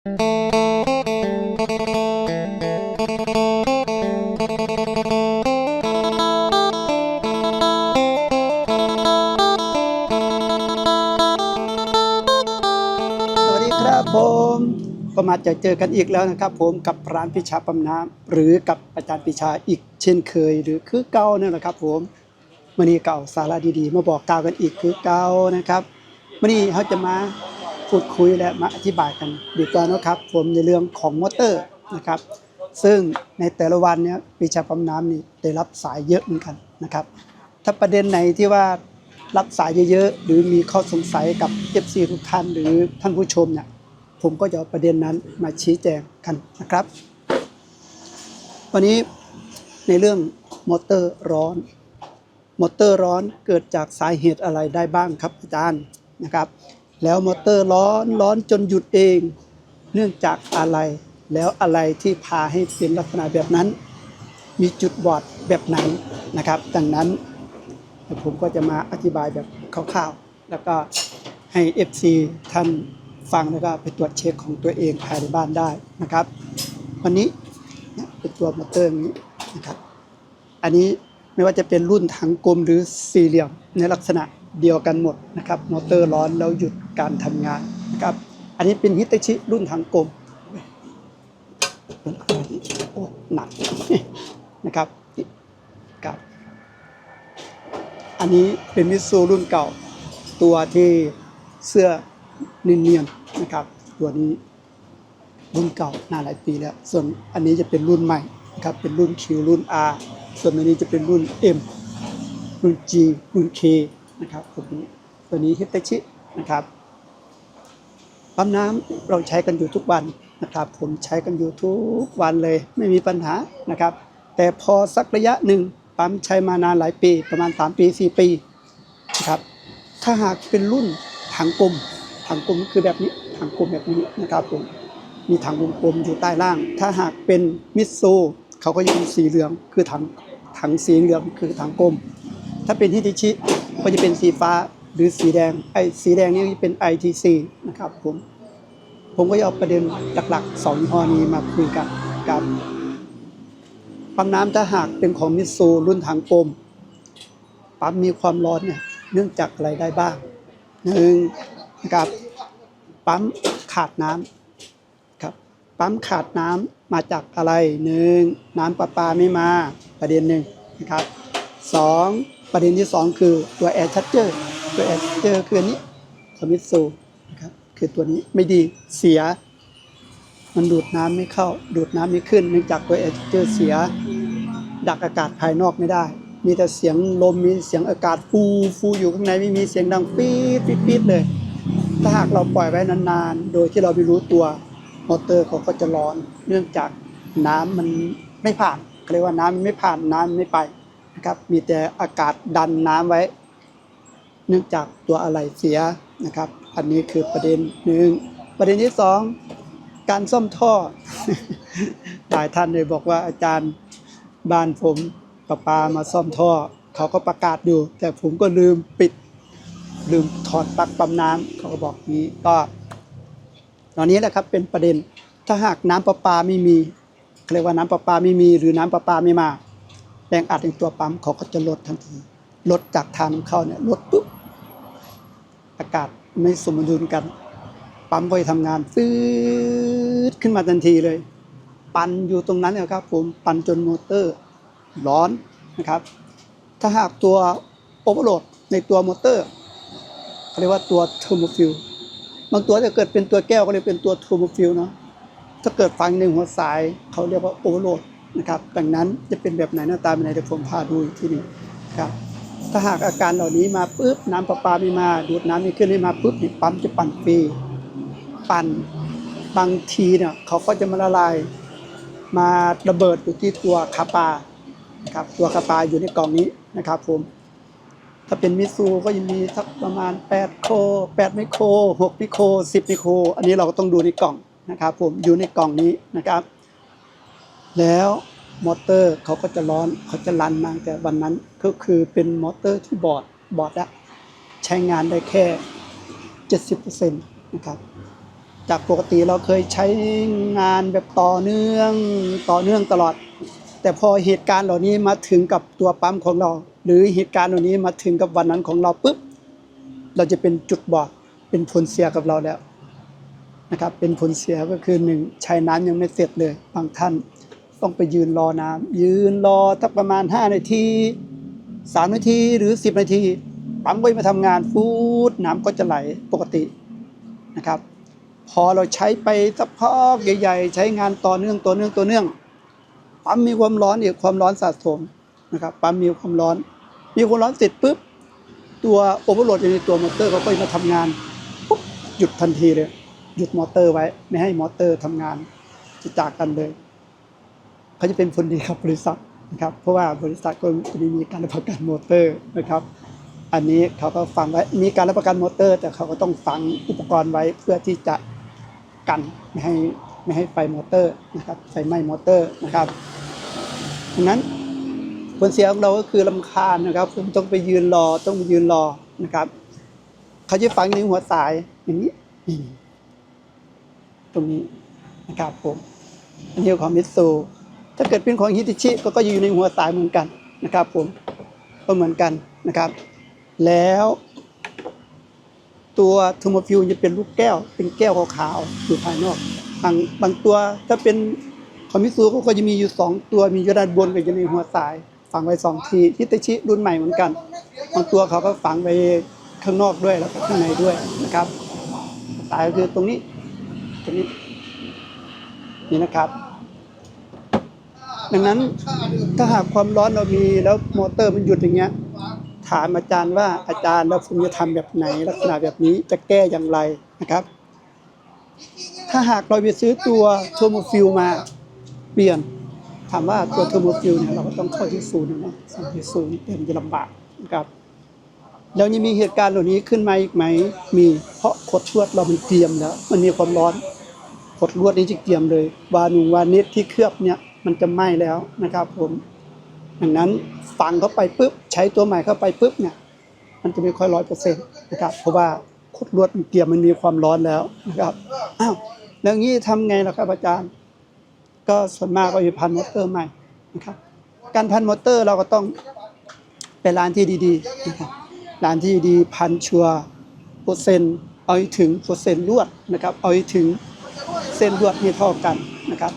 สวัสดีครับผมก็มาเจอเจอกันอีกแล้วนะครับผมกับร้านพิชาปั๊มน้ำหรือกับอาจารย์พิชาอีกเช่นเคย หรือคือเก่าเนี่ยแหละครับผมมันนี้เก่าสาระดีๆ มาบอกกล่าวกันอีกคือเก่านะครับวันนี้เขาจะมา พูดคุยและมาอธิบายกันดีกว่านะครับ ผมในเรื่องของมอเตอร์นะครับ ซึ่งในแต่ละวันเนี่ยพิชาปั๊มน้ำนี่ได้รับสายเยอะเหมือนกันนะครับ ถ้าประเด็นไหนที่ว่ารับสายเยอะๆ หรือมีข้อสงสัยกับ FC ทุกท่านหรือท่านผู้ชมเนี่ยผมก็จะเอาประเด็นนั้นมาชี้แจงกันนะครับ วันนี้ในเรื่องมอเตอร์ร้อนมอเตอร์ร้อนเกิดจากสาเหตุอะไรได้บ้างครับอาจารย์นะครับ แล้วมอเตอร์ร้อนร้อนจนหยุดเอง เนื่องจากอะไร แล้วอะไรที่พาให้เป็นลักษณะแบบนั้น มีจุดบอดแบบไหนนะครับ ดังนั้นผมก็จะมาอธิบายแบบคร่าวๆ แล้วก็ให้ FC ท่านฟังแล้วก็ไปตรวจเช็คของตัวเองภายในบ้านได้นะครับ วันนี้เป็นตัวมอเตอร์นี้นะครับ อันนี้ไม่ว่าจะเป็นรุ่นถังกลมหรือสี่เหลี่ยมในลักษณะ เดียวกันหมดนะครับมอเตอร์ร้อนแล้วหยุดการทำงานนะครับอันนี้เป็นฮิตาชิรุ่นถังกลมโอ้หนักนะครับนี่ครับ อันนี้เป็นมิซูรุ่นเก่า ตัวที่เสื้อเนียนๆนะครับ ตัวนี้รุ่นเก่านานหลายปีแล้ว ส่วนอันนี้จะเป็นรุ่นใหม่นะครับเป็นรุ่น Q รุ่น R ส่วนอันนี้จะเป็นรุ่น M รุ่น G รุ่น K นะครับตัวนี้ตัวนี้ฮิตาชินะครับปั๊มน้ำเราใช้กันอยู่ทุกวันนะครับ ผมใช้กันอยู่ทุกวันเลย ไม่มีปัญหานะครับ แต่พอสักระยะหนึ่งปั๊มใช้มานานหลายปี ประมาณ 3 ปี 4 ปีนะครับถ้าหากเป็นรุ่นถังกลมถังกลมคือแบบนี้ถังกลมแบบนี้นะครับผมมีถังวงกลมอยู่ใต้ล่าง ถ้าหากเป็นมิตซูเขาก็จะเป็นสีเหลืองคือถังถังสีเหลืองคือถังกลม ถ้าเป็นฮิติชิก็จะเป็นสีฟ้าหรือสีแดงไอ้สีแดงนี่จะเป็น ITC นะครับผมผมก็จะเอาประเด็นหลักๆสองยี่ห้อนี้มาคุยกันกับปั๊มน้ำถ้าหากเป็นของมิตซูรุ่นถังกลมปั๊มมีความร้อนเนี่ยเนื่องจากอะไรได้บ้างหนึ่งนะครับปั๊มขาดน้ำครับปั๊มขาดน้ำมาจากอะไรหนึ่งน้ำประปาไม่มาประเด็นหนึ่งนะครับสอง ประเด็นที่สองคือตัวแอร์ชัดเจอร์ตัวแอร์ชัดเจอร์คืออันนี้ของมิตซูนะครับคือตัวนี้ไม่ดีเสีย มันดูดน้ำไม่เข้า ดูดน้ำไม่ขึ้น เนื่องจากตัวแอร์ชัดเจอร์เสีย ดักอากาศภายนอกไม่ได้ มีแต่เสียงลมมีเสียงอากาศฟูฟูอยู่ข้างในไม่มีเสียงดังปี๊ดปี๊ดเลย ถ้าหากเราปล่อยไว้นานๆ โดยที่เราไม่รู้ตัวมอเตอร์เขาก็จะร้อน เนื่องจากน้ำมันไม่ผ่านเขาเรียกว่าน้ำมันไม่ผ่านน้ำมันไม่ไป นะครับ มีแต่อากาศดันน้ำไว้ เนื่องจากตัวอะไรเสียนะครับ อันนี้คือประเด็นหนึ่งประเด็นที่สองการซ่อมท่อ หลายท่านเลยบอกว่าอาจารย์บ้านผมประปามาซ่อมท่อ เขาก็ประกาศอยู่ แต่ผมก็ลืมปิด ลืมถอดปลั๊กปั๊มน้ำเขาก็บอกนี้ก็ ตอนนี้แหละครับเป็นประเด็นถ้าหากน้ำประปาไม่มีเขาเรียกว่าน้ำประปาไม่มีหรือน้ำประปาไม่มา แรงอัดในตัวปั๊มเขาก็จะลดทันที ลดจากทางนำเข้าเนี่ยลดปุ๊บอากาศไม่สมดุลกัน ปั๊มก็จะทำงานฟืดขึ้นมาทันทีเลย ปั่นอยู่ตรงนั้นนะครับผมปั่นจนมอเตอร์ร้อนนะครับ ถ้าหากตัวโอเวอร์โหลดในตัวมอเตอร์เขาเรียกว่าตัวเทอร์โมฟิลบางตัวถ้าเกิดเป็นตัวแก้วก็เรียกเป็นตัวเทอร์โมฟิลเนาะถ้าเกิดฟังในหัวสายเขาเรียกว่าโอเวอร์โหลด นะครับดังนั้นจะเป็นแบบไหนหน้าตาเป็นไงเดี๋ยวผมพาดูอีกที่นี่ครับถ้าหากอาการเหล่านี้มาปุ๊บน้ำประปาไม่มา ดูดน้ำไม่ขึ้นไม่มาปุ๊บนี่ปั๊มจะปั่นฟรีปั่นบางทีเนี่ยเขาก็จะมาละลาย มาระเบิดอยู่ที่ตัวคาปานะครับตัวคาปาอยู่ในกล่องนี้นะครับผมถ้าเป็นมิซูก็จะมีสักประมาณ 8 โค8ไมโคร6ไมโคร10ไมโครอันนี้เราก็ต้องดูในกล่องนะครับผมอยู่ในกล่องนี้นะครับ แล้วมอเตอร์เขาก็จะร้อนเขาจะรันมาแต่วันนั้นก็คือเป็นมอเตอร์ที่บอดบอดอะใช้งานได้แค่ 70%นะครับจากปกติเราเคยใช้งานแบบต่อเนื่องต่อเนื่องตลอด แต่พอเหตุการณ์เหล่านี้มาถึงกับตัวปั๊มของเรา หรือเหตุการณ์เหล่านี้มาถึงกับวันนั้นของเราปุ๊บเราจะเป็นจุดบอดเป็นผลเสียกับเราแล้วนะครับเป็นผลเสียก็คือหนึ่งใช้น้ำยังไม่เสร็จเลยบางท่าน ต้องไปยืนรอน้ำยืนรอทักประมาณ 5 นาที3นาทีหรือ 10 นาทีปั๊มก็มาทำงานฟูดน้ำก็จะไหลปกตินะครับ พอเราใช้ไปสักพักใหญ่ ๆ ใช้งานต่อเนื่องต่อเนื่องต่อเนื่องปั๊มมีความร้อนอีกความร้อนสะสมนะครับปั๊มมีความร้อน มีความร้อนเสร็จปุ๊บตัวโอเวอร์โหลดอยู่ในตัวมอเตอร์เขาก็มาทำงานปุ๊บหยุดทันทีเลย หยุดมอเตอร์ไว้ไม่ให้มอเตอร์ทำงานจะจากกันเลย เขาจะเป็นผลดีกับบริษัทนะครับเพราะว่าบริษัทก็จะมีการรับประกันมอเตอร์นะครับอันนี้เขาก็ฟังไว้มีการรับประกันมอเตอร์ แต่เขาก็ต้องฝังอุปกรณ์ไว้เพื่อที่จะกันไม่ให้ไม่ให้ไฟมอเตอร์นะครับไฟไหม้มอเตอร์นะครับดังนั้นผลเสียของเราก็คือลำคาญนะครับผมต้องไปยืนรอต้องไปยืนรอนะครับเขาจะฝังในหัวสายอย่างนี้ตรงนี้นะครับผมอันนี้ของมิตซู ถ้าเกิดเป็นของฮิติชิก็ก็อยู่ในหัวสายเหมือนกันนะครับ ผมก็เหมือนกันนะครับ แล้วตัวทูโมฟิวจะเป็นลูกแก้ว เป็นแก้วขาวๆอยู่ภายนอกบางบางตัวถ้าเป็นคอมิซูก็จะมีอยู่สองตัวมีอยู่ด้านบนกับอยู่ในหัวสาย ฝังไว้สองทีฮิตาชิรุ่นใหม่เหมือนกันบางตัวเขาก็ฝังไว้ข้างนอกด้วยแล้วก็ข้างในด้วยนะครับ สายก็คือตรงนี้ตรงนี้นี่นะครับ ดังนั้นถ้าหากความร้อนเรามีแล้วมอเตอร์มันหยุดอย่างเงี้ยถามอาจารย์ว่าอาจารย์แล้วผมจะทำแบบไหนลักษณะแบบนี้จะแก้อย่างไรนะครับ ถ้าหากเราไปซื้อตัวโทอร์โมฟิลมาเปลี่ยนถามว่าตัวโทอร์โมฟิลเนี่ยเราก็ต้องเข้าที่ศูนย์นะเนาะส่งที่ศูนย์เป็นจะลำบากนะครับแล้วยังมีเหตุการณ์เหล่านี้ขึ้นมาอีกไหม มีเพราะขดลวดเรามันเตรียมแล้วมันมีความร้อนขดลวดนี้จะเตรียมเลย วานุงวานิดที่เคลือบเนี่ย มันจะไหม้แล้วนะครับผมดังนั้นฝังเข้าไปปุ๊บใช้ตัวใหม่เข้าไปปุ๊บเนี่ยมันจะไม่ค่อยร้อยเปอร์เซ็นต์นะครับเพราะว่าขดลวดเตรียมมันมีความร้อนแล้วนะครับอ้าวแล้วงี้ทำไงล่ะครับอาจารย์ ก็ส่วนมากก็จะพันมอเตอร์ใหม่นะครับการพันมอเตอร์เราก็ต้องไปร้านที่ดีๆนะครับร้านที่ดีพันชัวเปอร์เซ็นต์เอาถึงเปอร์เซ็นต์ลวดนะครับเอาถึงเส้นลวดให้เท่ากันนะครับ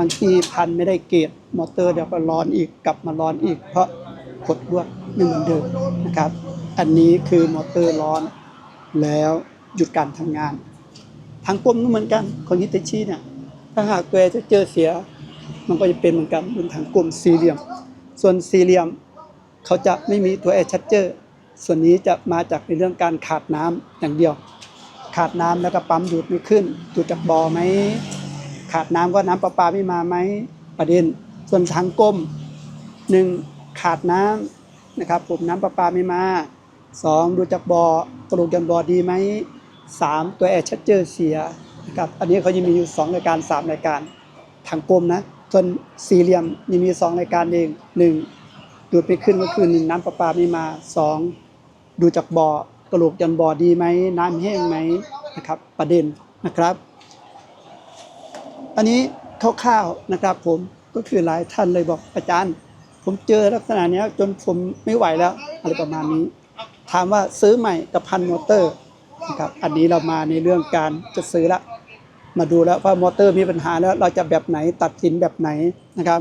บางทีพันไม่ได้เกรดมอเตอร์เดี๋ยวก็ร้อนอีกกลับมาร้อนอีก เพราะกดลวดไม่เหมือนเดิมนะครับ อันนี้คือมอเตอร์ร้อนแล้วหยุดการทำงาน ทางกลมก็เหมือนกันของยิตชิเนี่ยถ้าหากตัวจะเจอเสีย มันก็จะเป็นเหมือนกันเป็นทางกลมสี่เหลี่ยม ส่วนสี่เหลี่ยมเขาจะไม่มีตัวแอร์ชัดเจอร์ส่วนนี้จะมาจากในเรื่องการขาดน้ำอย่างเดียว ขาดน้ำแล้วก็ปั๊มดูดไม่ขึ้นดูดจากบ่อไหม ขาดน้ำก็น้ำประปาไม่มาไหมประเด็น ส่วนทางกลมหนึ่งขาดน้ำนะครับผมน้ำประปาไม่มาสองดูจากบ่อกระดูกยันบ่อดีไหมสามตัวแอร์ชัดเจอเสียนะครับอันนี้เขาจะมีอยู่สองรายการสามรายการทางกลมนะส่วนสี่เหลี่ยมยังมีสองรายการเองหนึ่งดูดไปขึ้นก็คือหนึ่งน้ำประปาไม่มาสองดูจากบ่อกระโหลกยันบ่อดีไหมน้ำแห้งไหมนะครับประเด็นนะครับ อันนี้คร่าวๆนะครับผมก็คือหลายท่านเลยบอกอาจารย์ ผมเจอลักษณะนี้จนผมไม่ไหวแล้วอะไรประมาณนี้ ถามว่าซื้อใหม่กับพันมอเตอร์นะครับอันนี้เรามาในเรื่องการจะซื้อละมาดูแล้วว่ามอเตอร์มีปัญหาแล้วเราจะแบบไหนตัดสินแบบไหนนะครับ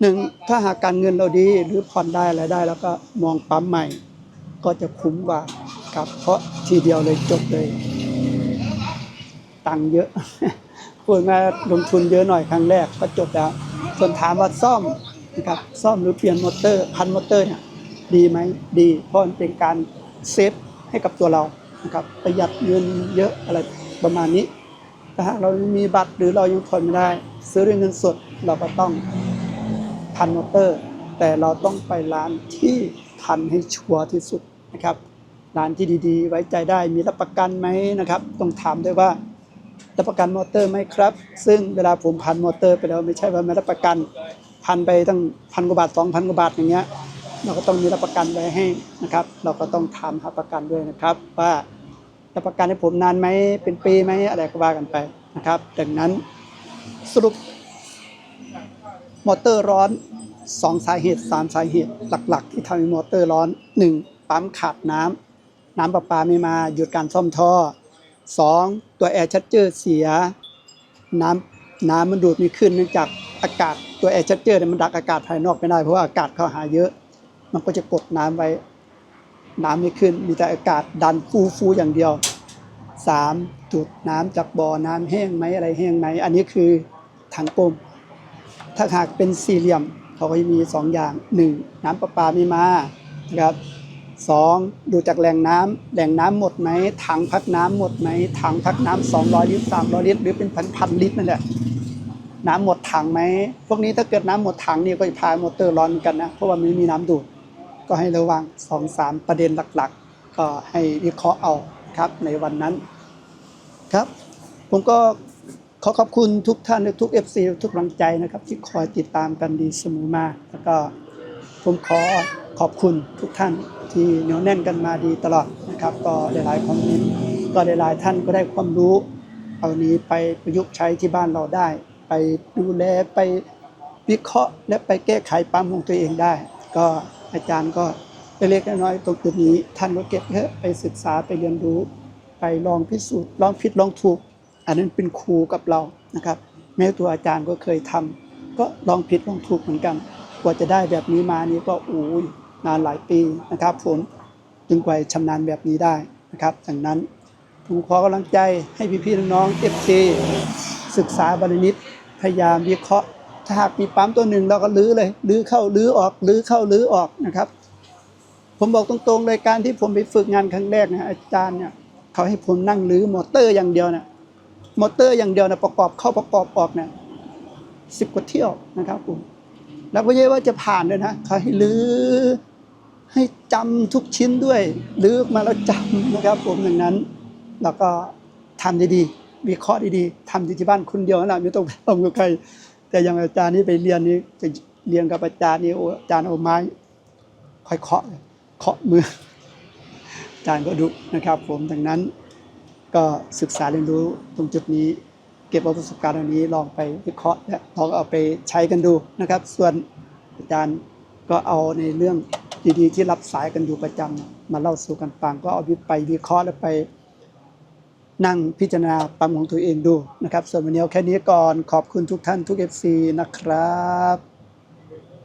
หนึ่งถ้าหากการเงินเราดีหรือผ่อนได้อะไรได้ แล้วก็มองปั๊มใหม่ ก็จะคุ้มกว่าครับเพราะทีเดียวเลยจบเลย ตังเยอะ พูดมาลงทุนเยอะหน่อยครั้งแรกก็จบแล้ว ส่วนถามว่าซ่อมนะครับซ่อมหรือเปลี่ยนมอเตอร์พันมอเตอร์เนี่ยดีไหมดีเพราะมันเป็นการเซฟให้กับตัวเรานะครับประหยัดเงินเยอะอะไรประมาณนี้ถ้าเรามีบัตรหรือเรายังผ่อนไม่ได้ ซื้อด้วยเงินสดเราก็ต้องพันมอเตอร์ แต่เราต้องไปร้านที่พันให้ชัวร์ที่สุดนะครับร้านที่ดีๆ ไว้ใจได้มีรับประกันไหมนะครับ ต้องถามด้วยว่า รับประกันมอเตอร์ไหมครับ ซึ่งเวลาผมพันมอเตอร์ไปแล้วไม่ใช่ว่าไม่รับประกันพันไปตั้งพันกว่าบาทสองพันกว่าบาทอย่างเงี้ยเราก็ต้องมีรับประกันไว้ให้นะครับ เราก็ต้องถามหาประกันด้วยนะครับ ว่าจะประกันให้ผมนานไหมเป็นปีไหมอะไรก็ว่ากันไปนะครับ ดังนั้นสรุปมอเตอร์ร้อนสองสาเหตุสามสาเหตุหลัก ๆ ที่ทำให้มอเตอร์ร้อนหนึ่งปั๊มขาดน้ำน้ำประปาไม่มาหยุดการซ่อมท่อ สองตัวแอร์ชัดเจอร์เสีย น้ำน้ำมันดูดไม่ขึ้นเนื่องจากอากาศตัวแอร์ชัดเจอร์เนี่ยมันดักอากาศภายนอกไม่ได้เพราะว่าอากาศเข้าหาเยอะ มันก็จะกดน้ำไว้ น้ำไม่ขึ้น มีแต่อากาศดันฟูฟูอย่างเดียวสามดูดน้ำจากบ่อน้ำแห้งไหมอะไรแห้งไหมอันนี้คือถังกลมถ้าหากเป็นสี่เหลี่ยมเขาก็จะมีสองอย่างหนึ่งน้ำประปาไม่มานะครับ สองดูจากแหล่งน้ำแหล่งน้ำหมดไหมถังพักน้ำหมดไหมถังพักน้ำสองร้อยลิตรสามร้อยลิตรหรือเป็นพันพันลิตรนั่นแหละน้ำหมดถังไหมพวกนี้ถ้าเกิดน้ำหมดถังนี่ก็จะพามอเตอร์ร้อนกันนะเพราะว่ามันม่มีน้ำดูดก็ให้ระวังสองสามประเด็นหลักๆ ก็ให้วิเคราะห์เอาครับในวันนั้นครับผมก็ขอขอบคุณทุกท่านทุก FC ทุกกำลังใจนะครับ ที่คอยติดตามกันดีเสมอมาแล้วก็ผมขอ ขอบคุณทุกท่านที่เหนียวแน่นกันมาดีตลอดนะครับ ก็หลายๆคอมเมนต์ก็หลายๆท่านก็ได้ความรู้ เอานี้ไปประยุกต์ใช้ที่บ้านเราได้ ไปดูแลไปวิเคราะห์ และไปแก้ไขปั๊มของตัวเองได้ ก็อาจารย์ก็เล็กๆน้อยๆตรงจุดนี้ ท่านก็เก็บเยอะไปศึกษาไปเรียนรู้ ไปลองพิสูจน์ลองผิดลองถูก อันนั้นเป็นครูกับเรานะครับ แม้ตัวอาจารย์ก็เคยทำก็ลองผิดลองถูกเหมือนกัน กว่าจะได้แบบนี้มานี่ก็โอ้ย นานหลายปีนะครับผมจึงกว่าจะชำนาญแบบนี้ได้นะครับดังนั้นผมขอกำลังใจให้พี่ๆน้องๆ FC ศึกษาบริณิตพยายามวิเคราะห์ถ้าหากมีปั๊มตัวหนึ่งเราก็ลื้อเลยลื้อเข้าลื้อออกลื้อเข้าลื้อออกนะครับ ผมบอกตรงๆเลยการที่ผมไปฝึกงานครั้งแรกนะอาจารย์เนี่ยเขาให้ผมนั่งลื้อมอเตอร์อย่างเดียวนะมอเตอร์อย่างเดียวนะประกอบเข้าประกอบออกเนี่ยสิบกว่าเที่ยวนะครับผมแล้วไม่ใช่ว่าจะผ่านเลยนะเขาให้ลื้อ ให้จำทุกชิ้นด้วยลื้อมาแล้วจำนะครับผมดังนั้นเราก็ทำดีๆ วิเคราะห์ดีๆทำอยู่ที่บ้านคนเดียวนะไม่ต้องไปทำกับใคร แต่อย่างอาจารย์นี่ไปเรียนนี่จะเรียนกับอาจารย์นี่โอ้อาจารย์เอาไม้ค่อยเคาะเลยเคาะมืออาจารย์ก็ดุนะครับ ผมดังนั้นก็ศึกษาเรียนรู้ตรงจุดนี้ เก็บเอาประสบการณ์เหล่านี้ลองไปวิเคราะห์และลองเอาไปใช้กันดูนะครับ ส่วนอาจารย์ ก็เอาในเรื่องดีๆที่รับสายกันอยู่ประจำมาเล่าสู่กันฟังก็เอาไปวิเคราะห์และไปนั่งพิจารณาปั๊มของตัวเองดูนะครับ ส่วนวันนี้แค่นี้ก่อนขอบคุณทุกท่านทุกเอฟซีนะครับ